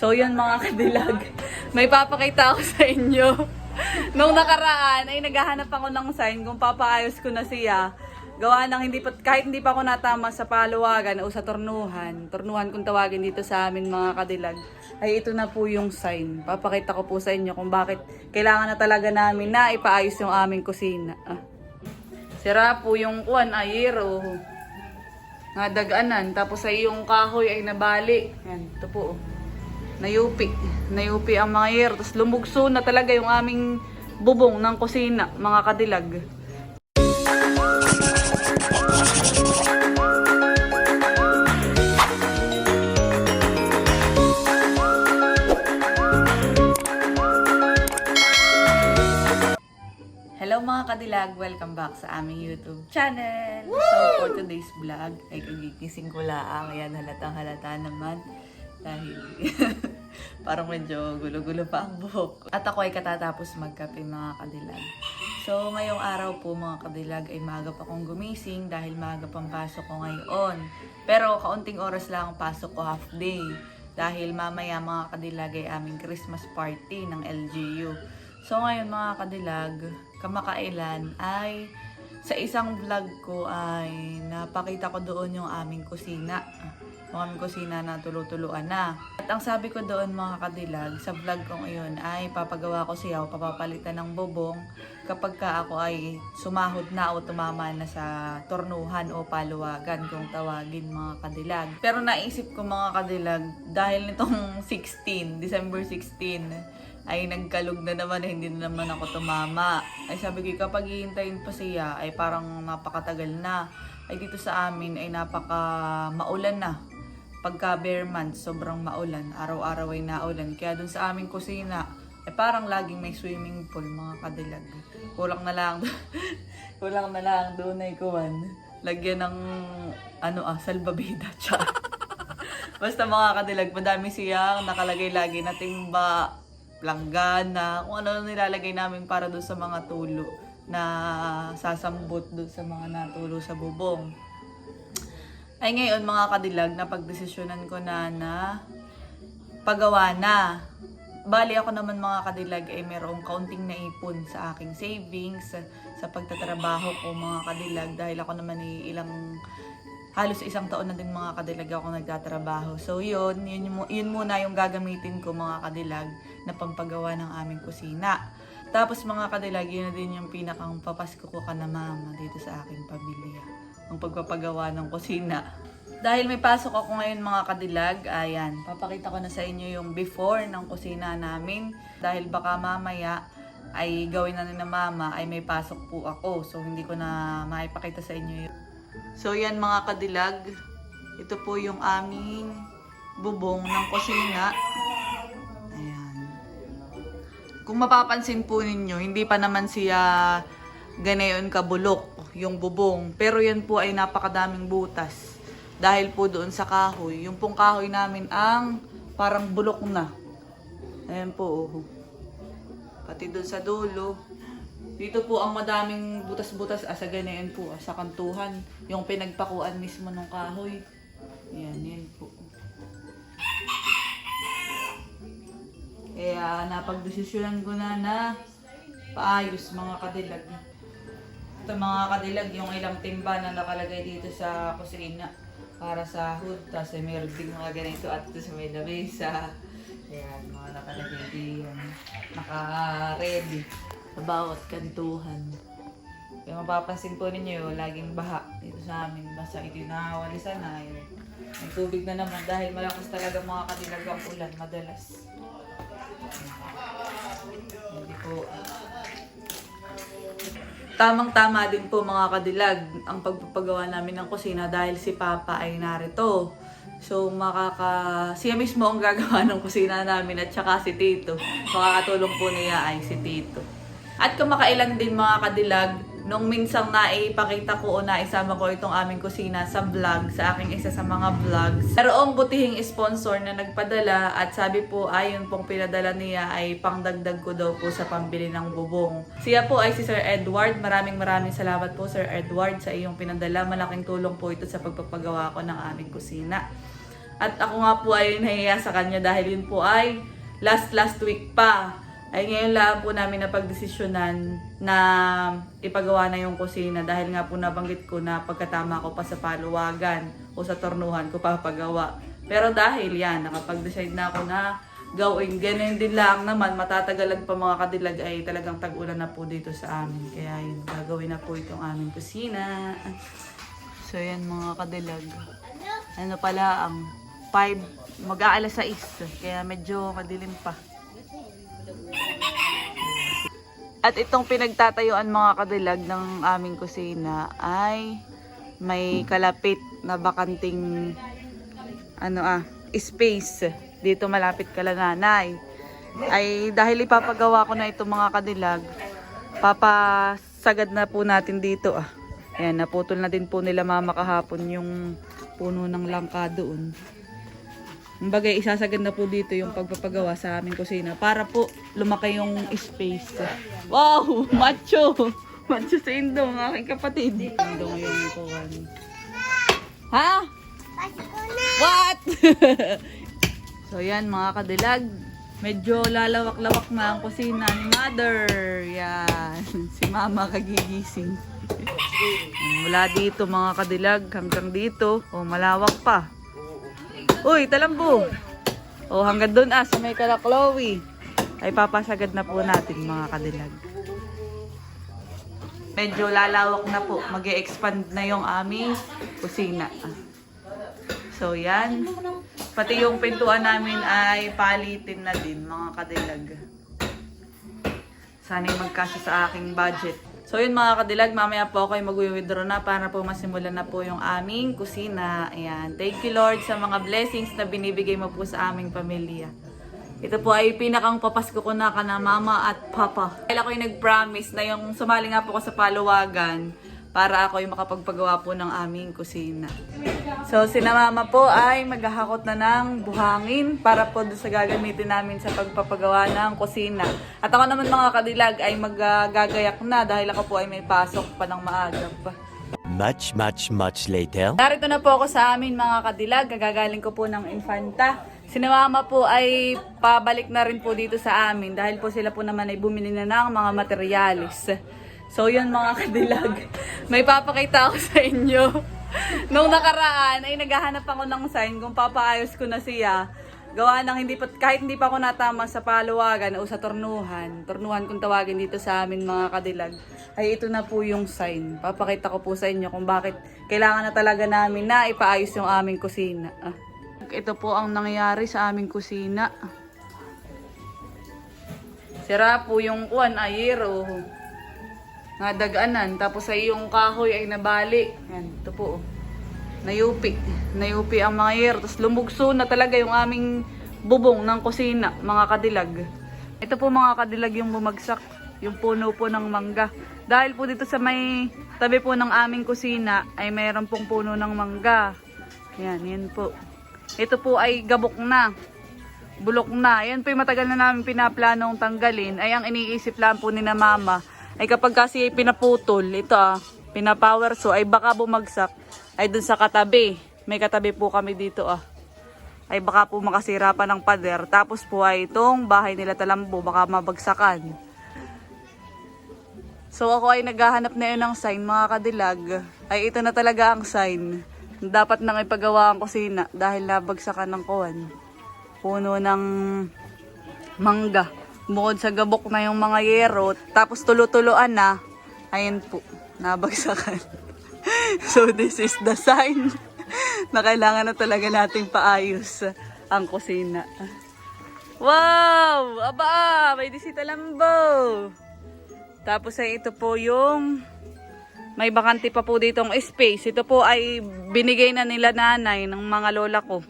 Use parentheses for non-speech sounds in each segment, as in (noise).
So yun mga kadilag, (laughs) may papakita ako sa inyo. (laughs) Nung nakaraan ay naghahanap ako ng sign kung papaayos ko na siya. Gawa ng hindi pa, kahit hindi pa ako natama sa paluwagan o sa turnuhan, turnuhan kung tawagin dito sa amin mga kadilag, ay ito na po yung sign. Papakita ko po sa inyo kung bakit kailangan na talaga namin na ipaayos yung aming kusina. Ah. Sira po yung kuwan, ayero. Nadaganan. Tapos ay yung kahoy ay nabali. Yan, ito po. oh. Nayupi. Nayupi ang mga yero. Tapos lumugso na talaga yung aming bubong ng kusina, mga kadilag. Hello mga kadilag! Welcome back sa aming YouTube channel! So for today's vlog ay kagigising ko lang. Ayan, halatang halata naman. Dahil (laughs) parang medyo gulo-gulo pa ang buhok. At ako ay katatapos magkape mga kadilag. So ngayong araw po mga kadilag ay maaga pa akong gumising dahil maaga pang pasok ko ngayon. Pero kaunting oras lang ang pasok ko half day. Dahil mamaya mga kadilag ay aming Christmas party ng LGU. So ngayon mga kadilag, kamakailan ay sa isang vlog ko ay napakita ko doon yung aming kusina. Aming kusina na tulo-tuluan na. At ang sabi ko doon mga kadilag, sa vlog ko ngayon ay papagawa ko siya o papapalitan ng bubong kapag ka ako ay sumahod na o tumama na sa tornuhan o paluwagan kung tawagin mga kadilag. Pero naisip ko mga kadilag, dahil nitong (laughs) 16, December 16, ay nagkalog na naman, hindi na naman ako tumama. Ay sabi ko, kapag hihintayin pa siya, ay parang napakatagal na. Ay dito sa amin ay napaka maulan na. Pagka bare months, sobrang maulan. Araw-araw ay naulan. Kaya dun sa aming kusina, ay parang laging may swimming pool, mga kadilag. Kulang na lang, (laughs) kulang na lang doon ay kuwan. Lagyan ng, ano ah, salbabida, (laughs) tsaka. Basta mga kadilag, madami siyang nakalagay lagi na timba, langgana, kung ano nilalagay namin para doon sa mga tulo na sasambot doon sa mga natulo sa bubong. Ay ngayon mga kadilag, napagdesisyonan ko na na pagawa na. Bali ako naman mga kadilag ay merong kaunting naipon sa aking savings, sa, sa pagtatrabaho ko mga kadilag dahil ako naman ay ilang halos isang taon na din mga kadilag ako nagtatrabaho. So yun, yun, yun muna yung gagamitin ko mga kadilag na pampagawa ng aming kusina. Tapos mga kadilag, yun na din yung pinakang papasko ko ka na mama dito sa aking pamilya. Ang pagpapagawa ng kusina. Dahil may pasok ako ngayon mga kadilag, ayan, papakita ko na sa inyo yung before ng kusina namin. Dahil baka mamaya ay gawin na ni mama ay may pasok po ako. So hindi ko na maipakita sa inyo yun. So yan mga kadilag, ito po yung aming bubong ng kusina. Ayan. Kung mapapansin po ninyo, hindi pa naman siya ganayon kabulok yung bubong. Pero yan po ay napakadaming butas. Dahil po doon sa kahoy. Yung pong kahoy namin ang parang bulok na. Ayan po. Oh. Pati doon sa dulo. Dito po ang madaming butas-butas ah, sa ganayan po, ah, sa kantuhan. Yung pinagpakuan mismo ng kahoy. Ayan, yan po. Kaya napagdesisyonan ko na na paayos mga kadilag. Ito mga kadilag, yung ilang timba na nakalagay dito sa kusina para sa hood. Tapos meron din mga ganito at ito sa may lamesa. Ayan, mga nakalagay din. Naka-ready sa bawat kantuhan. Kaya mapapansin po ninyo, laging baha dito sa amin. Basta itinawalisan na yun. May tubig na naman dahil malakas talaga mga kadilag ang ulan madalas. Hindi po. Tamang-tama din po mga kadilag ang pagpapagawa namin ng kusina dahil si Papa ay narito. So makaka... Siya mismo ang gagawa (laughs) ng kusina namin at saka si Tito. Makakatulong po niya ay si Tito. At kumakailan din mga kadilag, nung minsang naipakita ko o naisama ko itong aming kusina sa vlog, sa aking isa sa mga vlogs. Mayroong butihing sponsor na nagpadala at sabi po ayon pong pinadala niya ay pangdagdag ko daw po sa pambili ng bubong. Siya po ay si Sir Edward. Maraming maraming salamat po Sir Edward sa iyong pinadala. Malaking tulong po ito sa pagpapagawa ko ng aming kusina. At ako nga po ay nahiya sa kanya dahil yun po ay last last week pa. Ay ngayon lang po namin napagdesisyonan na ipagawa na yung kusina dahil nga po nabanggit ko na pagkatama ko pa sa paluwagan o sa tornuhan ko papagawa. Pero dahil yan, nakapag-decide na ako na gawin. Ganyan din lang naman, matatagalan pa mga kadilag ay talagang tag-ulan na po dito sa amin. Kaya yun, gagawin na po itong aming kusina. So yan mga kadilag. Ano pala ang 5, mag-aalas 6. Kaya medyo madilim pa. At itong pinagtatayuan mga kadilag ng aming kusina ay may kalapit na bakanting ano ah, space dito malapit kala nanay. Ay dahil ipapagawa ko na itong mga kadilag, papasagad na po natin dito ah. Ayan, naputol na din po nila mama kahapon yung puno ng langka doon. Kumbaga, isasagad na po dito yung pagpapagawa sa aming kusina para po lumaki yung space. Wow! Macho! Macho sa Indong, aking kapatid. Indong yung kuwan. Ha? What? (laughs) so yan mga kadilag. Medyo lalawak-lawak na ang kusina ni mother. Yan. (laughs) Si mama kagigising. Mula dito mga kadilag hanggang dito. O malawak pa. Uy, talambo. O hanggang doon ah, sa may kala Chloe. Ay papasagad na po natin mga kadilag. Medyo lalawak na po. mag expand na yung aming kusina. So yan. Pati yung pintuan namin ay palitin na din mga kadilag. Sana'y magkasya sa aking budget. So yun mga kadilag, mamaya po ako ay mag-withdraw na para po masimulan na po yung aming kusina. Ayan. Thank you Lord sa mga blessings na binibigay mo po sa aming pamilya. Ito po ay pinakang papasko ko na kana mama at papa. Kaya ako yung nag-promise na yung sumali nga po ko sa paluwagan para ako yung makapagpagawa po ng aming kusina. So, si mama po ay maghahakot na ng buhangin para po sa gagamitin namin sa pagpapagawa ng kusina. At ako naman mga kadilag ay magagayak na dahil ako po ay may pasok pa ng maaga pa. Much, much, much later. Narito na po ako sa amin mga kadilag. Gagagaling ko po ng Infanta. Si mama po ay pabalik na rin po dito sa amin dahil po sila po naman ay bumili na ng mga materialis. So yun mga kadilag, may papakita ako sa inyo. Nung nakaraan ay naghahanap ako ng sign kung papaayos ko na siya. Gawa ng hindi pa, kahit hindi pa ako natama sa paluwagan o sa tornuhan, tornuhan kung tawagin dito sa amin mga kadilag, ay ito na po yung sign. Papakita ko po sa inyo kung bakit kailangan na talaga namin na ipaayos yung aming kusina. Ah. Ito po ang nangyari sa aming kusina. Sira po yung kuwan, ayero. Nadaganan. Tapos ay yung kahoy ay nabali. Yan, ito po. oh. Nayupi. Nayupi ang mga yero. Tapos lumugso na talaga yung aming bubong ng kusina, mga kadilag. Ito po mga kadilag yung bumagsak. Yung puno po ng mangga. Dahil po dito sa may tabi po ng aming kusina ay mayroon pong puno ng mangga. Yan, yan po. Ito po ay gabok na. Bulok na. Yan po yung matagal na namin pinaplanong tanggalin. Ay ang iniisip lang po ni na mama ay kapag kasi pinaputol, ito ah, pinapower so ay baka bumagsak ay dun sa katabi. May katabi po kami dito ah. Ay baka po makasira pa ng pader. Tapos po ay itong bahay nila talambo baka mabagsakan. So ako ay naghahanap na yun ng sign mga kadilag. Ay ito na talaga ang sign. Dapat nang ipagawa ang kusina dahil nabagsakan ng kuwan. Puno ng mangga. Bukod sa gabok na yung mga yero, tapos tulo-tuloan na, ayun po, nabagsakan. (laughs) so this is the sign (laughs) na kailangan na talaga nating paayos ang kusina. Wow! Aba! May disita lambo! Tapos ay ito po yung may bakante pa po ditong space. Ito po ay binigay na nila nanay ng mga lola ko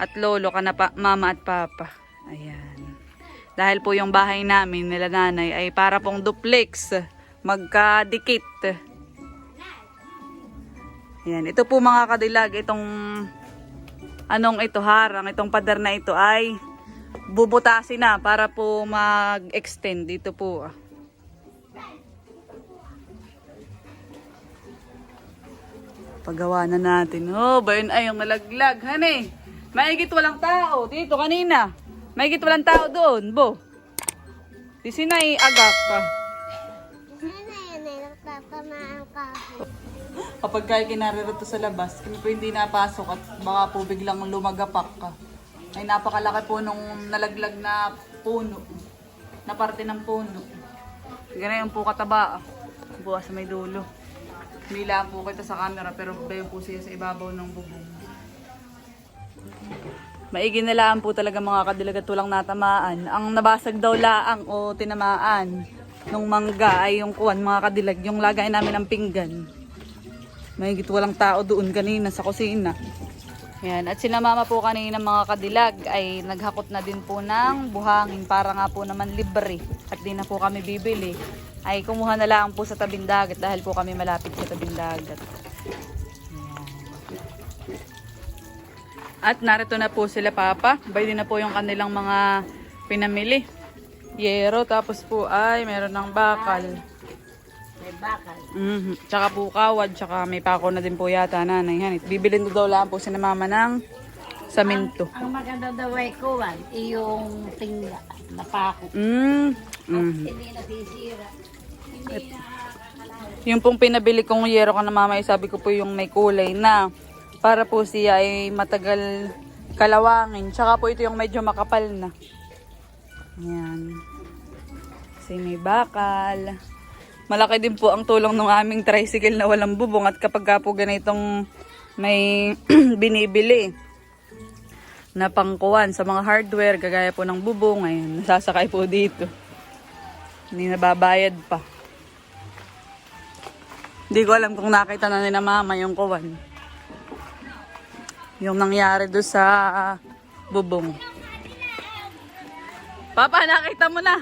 at lolo kana pa, mama at papa. Ayan. Dahil po yung bahay namin nila nanay ay para pong duplex. Magkadikit. Ayan. Ito po mga kadilag, itong anong ito harang, itong pader na ito ay bubutasin na para po mag-extend dito po. Pagawa na natin. Oh, ba yun ay yung nalaglag, honey? Maigit walang tao. Dito, kanina. Maigit walang tao doon, bo. Si Sinay, agak ka. Kapag kayo kinarito sa labas, kami po hindi napasok at baka po biglang lumagapak ka. Ay napakalaki po nung nalaglag na puno. Na parte ng puno. Ganyan po kataba. Bukas sa may dulo. Nila po kita sa camera pero bayo po siya sa ibabaw ng bubong. Maigi na lang po talaga mga kadilagat tulang natamaan. Ang nabasag daw laang o tinamaan nung mangga ay yung kuwan mga kadilag, yung lagay namin ng pinggan. Mahigit walang tao doon kanina sa kusina. Yan. At sila mama po kanina mga kadilag ay naghakot na din po ng buhangin para nga po naman libre. At di na po kami bibili. Ay kumuha na lang po sa tabing dagat dahil po kami malapit sa tabing dagat. At narito na po sila papa. Bay din na po yung kanilang mga pinamili. Yero, tapos po ay meron ng bakal. May bakal. Mhm. Tsaka po kawad, tsaka may pako na din po yata nanay. Hanit. Bibilin daw lang po si na mama ng saminto. Ang maganda daw ay kuwan, yung tingla, napako. Mm. Mhm. Hindi nasisira. Hindi na Yung pong pinabili kong yero ka na mama, eh, sabi ko po yung may kulay na para po siya ay matagal kalawangin. Tsaka po ito yung medyo makapal na. Yan. Kasi may bakal. Malaki din po ang tulong ng aming tricycle na walang bubong at kapag ka po ganitong may (clears throat) binibili na pangkuwan sa mga hardware, kagaya po ng bubong, ayun, nasasakay po dito. Hindi nababayad pa. Hindi ko alam kung nakita na ni mama yung kuwan. Yung nangyari doon sa bubong. Papa, nakita mo na.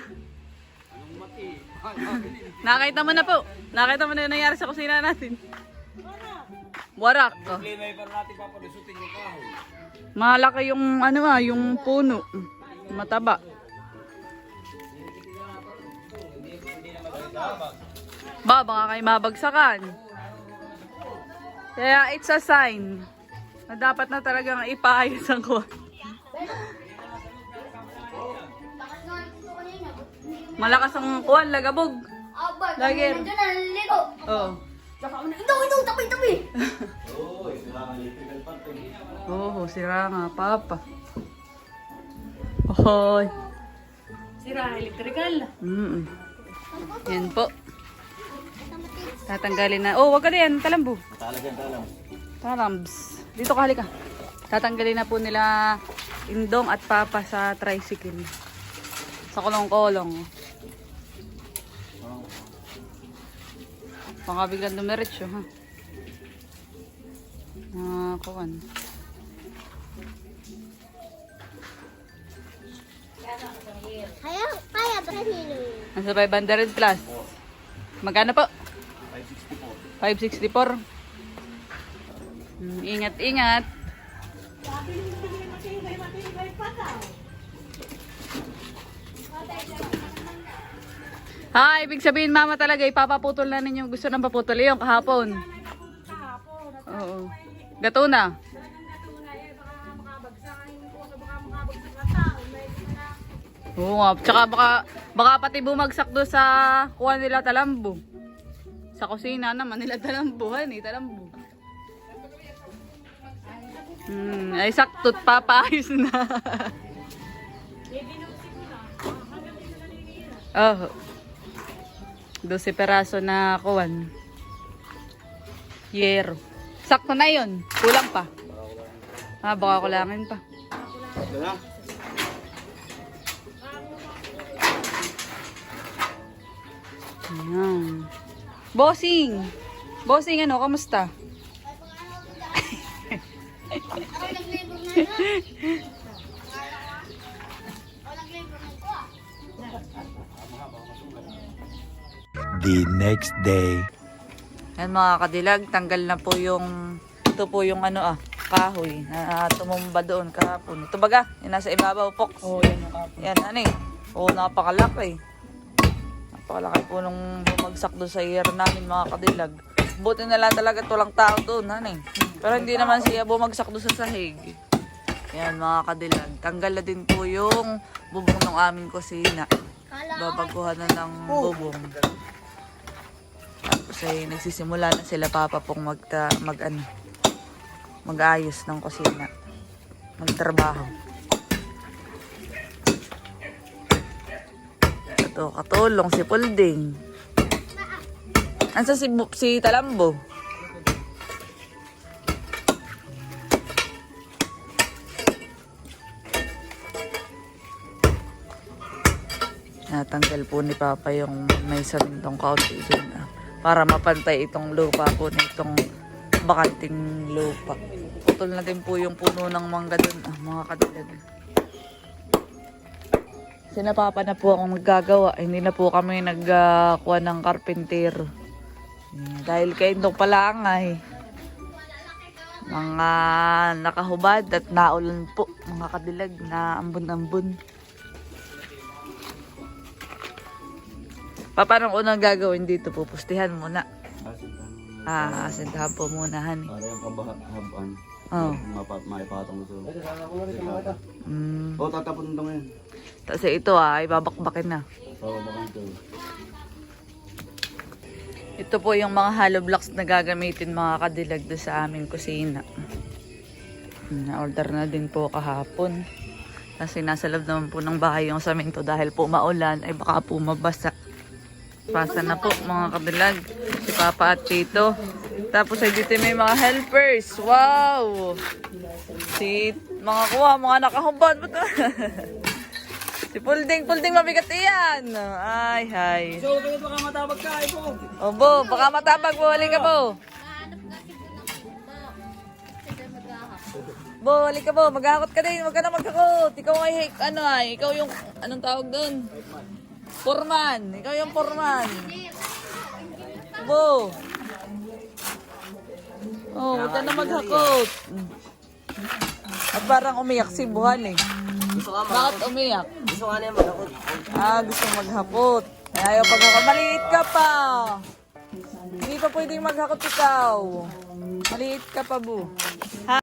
nakita mo na po. Nakita mo na yung nangyari sa kusina natin. Warak. Oh. Malaki yung ano ah, yung puno. Mataba. Ba, baka kayo mabagsakan. Kaya it's a sign na dapat na talagang ipaayos ang kuwan. Malakas ang kuwan, lagabog. Abay, Lager. Doon na naliligo. Oo. Tsaka ako na, ito, ito, tabi, tabi. (laughs) Oo, sira nga, papa. Hoy. Sira, electrical. Mm Yan po. Tatanggalin na. Oh, wag ka din. Talambo. Talagang talang. Talambs. Dito ka, halika. Tatanggalin na po nila Indong at Papa sa tricycle. Sa kolong-kolong. Baka biglang dumiretso, ha? Ah, kuwan. Kaya, kaya ba kanino? Nasa 500 plus. Magkano po? 564. 564. Mm, ingat, ingat. Ha, ibig sabihin mama talaga ipapaputol na ninyo gusto nang paputol yung kahapon. Oo. Gato na. Oo nga. Tsaka baka, baka pati bumagsak do sa kuha nila talambo. Sa kusina naman nila talambuhan eh, talambo. Hmm, ay saktot papaayos na. oh. 12 peraso na kuwan. Yero. Sakto na yun. Kulang pa. Ah, baka kulangin pa. Ayan. Bossing! Bossing, ano, kamusta? The next day. Yan mga kadilag, tanggal na po yung, ito po yung ano ah, kahoy na tumumba doon kahapon. Ito baga, yung nasa ibabaw, Fox. Oo, yan yung kahapon. Yan, ano eh. Oo, napakalaki. Napakalaki po nung bumagsak doon sa year namin mga kadilag. Buti na lang talaga tulang tao doon, ano eh. Pero hindi naman siya bumagsak doon sa sahig. Yan mga kadilag. Tanggal na din po yung bubong ng aming kusina. Babaguhan na ng bubong. Tapos ay nagsisimula na sila papa pong magta, mag ano, mag-ayos ng kusina. Magtrabaho. Ito, katulong si Pulding. Ansa si, si Talambo? Natanggal po ni Papa yung may samintong kaunti dun. ah, Para mapantay itong lupa po na itong bakanting lupa. Putol na din po yung puno ng mangga dun, ah, mga kadilag. Sina Papa na po akong naggagawa. Hindi na po kami nagkuha ng karpintero. Hmm, Dahil kay Indong Palangay. Mga nakahubad at naulan po. Mga kadilag na ambon-ambon. Pa, paano unang gagawin dito? Pupustihan muna. Ah, asintahan po muna, honey. Para yung kabahabaan. Oh. Mapa, maipatong ito. Mm. Oo, tatapon ito ngayon. Tapos ito ah, ibabakbakin na. Oo, baka ito. Ito po yung mga hollow blocks na gagamitin mga kadilag doon sa aming kusina. Na-order na din po kahapon. Kasi nasa loob naman po ng bahay yung saminto dahil po maulan ay baka po mabasa. Pasa na po mga kadilag. Si Papa at Chito. Tapos ay dito may mga helpers. Wow! Si mga kuha, mga nakahumban. (laughs) Si Pulding, Pulding mabigat iyan. Ay, hay. So, baka matabag ka, ito. Obo, baka matabag mo. Halika po. Bo, halika po. Maghakot ka din. Huwag ka na maghakot. Ikaw ay, ano ay, ikaw yung, anong tawag doon? Foreman. Ikaw yung foreman. Bo. Oh, huwag ka na maghakot. At parang umiyak si Buhan eh. Bakit umiyak? Gusto nga niya matakot. Ah, gusto maghakot. Ay, ayaw paghakot. Maliit ka pa. Hindi pa pwedeng maghakot ikaw. Maliit ka pa, bu. Ha?